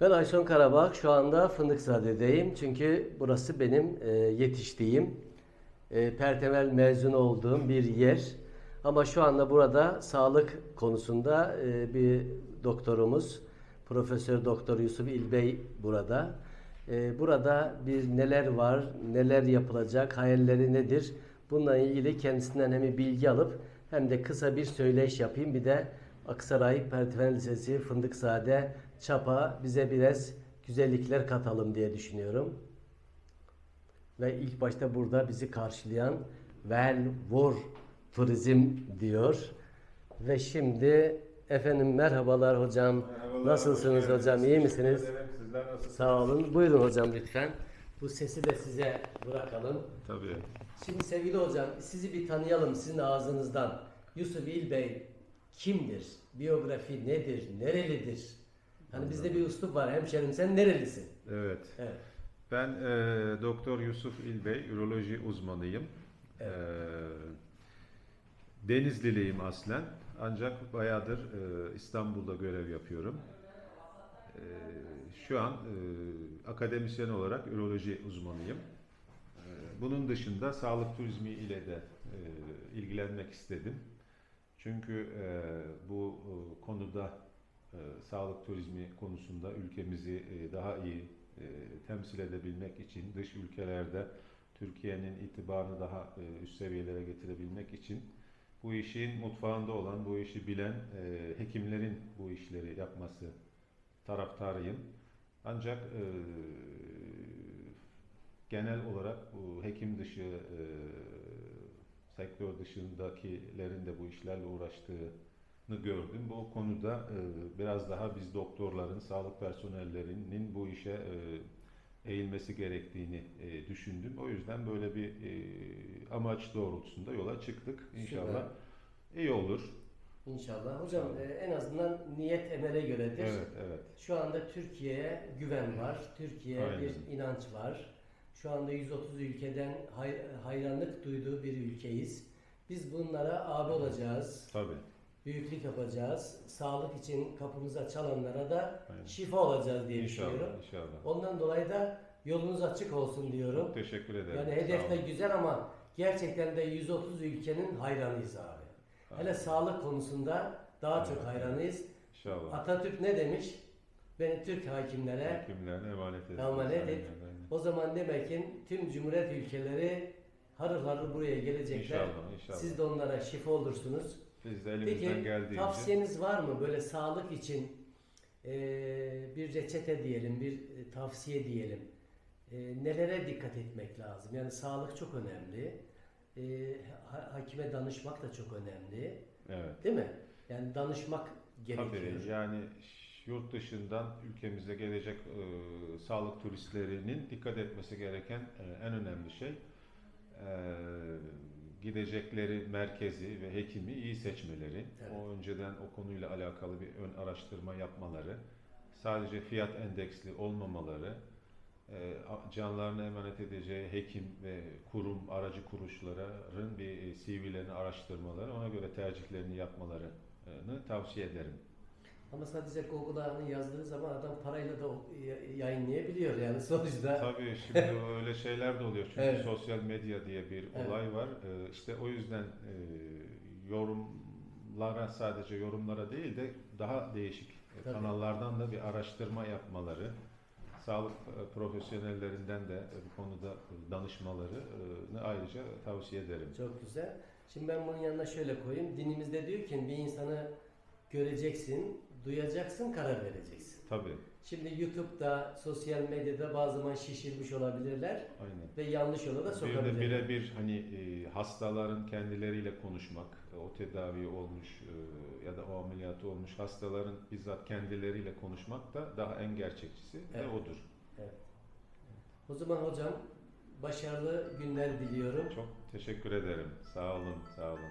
Ben Ayson Karabağ. Şu anda Fındıkzade'deyim. Çünkü burası benim e, yetiştiğim, e, Pertemel mezun olduğum bir yer. Ama şu anda burada sağlık konusunda e, bir doktorumuz, Profesör Doktor Yusuf İlbey burada. E, burada bir neler var, neler yapılacak, hayalleri nedir? Bununla ilgili kendisinden hem bilgi alıp hem de kısa bir söyleyiş yapayım. Bir de Aksaray Pertevel Lisesi Fındıkzade Çapa bize biraz güzellikler katalım diye düşünüyorum. Ve ilk başta burada bizi karşılayan Velvur Turizm diyor. Ve şimdi efendim merhabalar hocam. Merhabalar, Nasılsınız hocam? geldiniz. İyi misiniz? Sizler nasılsınız? Sağ olun. Buyurun hocam lütfen. Bu sesi de size bırakalım. Tabii. Şimdi sevgili hocam sizi bir tanıyalım sizin ağzınızdan. Yusuf İlbey kimdir? Biyografi nedir? Nerelidir? Hani bizde bir üslup var hemşerim sen nerelisin? Evet. Evet. Ben e, Doktor Yusuf İlbey, üroloji uzmanıyım. Evet. E, Denizliliyim aslen. Ancak bayağıdır e, İstanbul'da görev yapıyorum. E, şu an e, akademisyen olarak üroloji uzmanıyım. E, bunun dışında sağlık turizmi ile de e, ilgilenmek istedim. Çünkü e, bu e, konuda e, sağlık turizmi konusunda ülkemizi e, daha iyi e, temsil edebilmek için dış ülkelerde Türkiye'nin itibarını daha e, üst seviyelere getirebilmek için bu işin mutfağında olan, bu işi bilen e, hekimlerin bu işleri yapması taraftarıyım. Ancak e, genel olarak bu hekim dışı e, sektör dışındakilerin de bu işlerle uğraştığını gördüm. Bu konuda e, biraz daha biz doktorların, sağlık personellerinin bu işe e, eğilmesi gerektiğini e, düşündüm. O yüzden böyle bir e, amaç doğrultusunda yola çıktık. İnşallah iyi olur. İnşallah. Hocam e, en azından niyet emele göredir. Evet, evet. Şu anda Türkiye'ye güven var. Türkiye'ye bir inanç var. Şu anda 130 ülkeden hay- hayranlık duyduğu bir ülkeyiz. Biz bunlara abi olacağız. Tabii. büyüklük yapacağız. Sağlık için kapımıza çalanlara da Aynen. şifa olacağız diye düşünüyorum. inşallah. Ondan dolayı da yolunuz açık olsun diyorum. Çok teşekkür ederim. Yani Sağ hedef de olun. güzel ama gerçekten de 130 ülkenin hayranıyız abi. Hele sağlık konusunda daha çok hayranıyız. İnşallah. Atatürk ne demiş? Beni Türk hakimlere Hekimlerine emanet etsin. emanet et. O zaman demek ki tüm Cumhuriyet ülkeleri harıl harıl buraya gelecekler. İnşallah, inşallah. Siz de onlara şifa olursunuz. Biz de elimizden Peki geldiğince tavsiyeniz var mı böyle sağlık için eee, bir reçete diyelim, bir e, tavsiye diyelim. Eee, nelere dikkat etmek lazım? Yani sağlık çok önemli. Ha- hakime danışmak da çok önemli. evet. Değil mi? Yani danışmak gerekiyor. Tabii yani yurt dışından ülkemize gelecek e, sağlık turistlerinin dikkat etmesi gereken e, en önemli şey e, gidecekleri merkezi ve hekimi iyi seçmeleri. Evet. O önceden o konuyla alakalı bir ön araştırma yapmaları. Sadece fiyat endeksli olmamaları. e, canlarını emanet edeceği hekim ve kurum, aracı kuruluşların bir e, CV'lerini araştırmaları, ona göre tercihlerini yapmalarını tavsiye ederim. Ama sadece Google'a yazdığı zaman adam parayla da yayınlayabiliyor yani sonuçta. Tabii şimdi öyle şeyler de oluyor çünkü Evet. sosyal medya diye bir Evet. olay var. Ee, işte o yüzden e, yorumlara sadece yorumlara değil de daha değişik e, Tabii. kanallardan da bir araştırma yapmaları, sağlık e, profesyonellerinden de e, bu konuda danışmalarını ayrıca tavsiye ederim. Çok güzel. Şimdi ben bunun yanına şöyle koyayım. Dinimizde diyor ki bir insanı göreceksin, duyacaksın, karar vereceksin. Tabii, Şimdi YouTube'da, sosyal medyada bazı zaman şişirmiş olabilirler aynen. ve yanlış yola da Bir de sokabilirler. birebir hani e, hastaların kendileriyle konuşmak, e, o tedavi olmuş e, ya da o ameliyatı olmuş hastaların bizzat kendileriyle konuşmak da daha en gerçekçisi Evet. ve odur. O zaman hocam başarılı günler diliyorum. Çok teşekkür ederim. Sağ olun, sağ olun.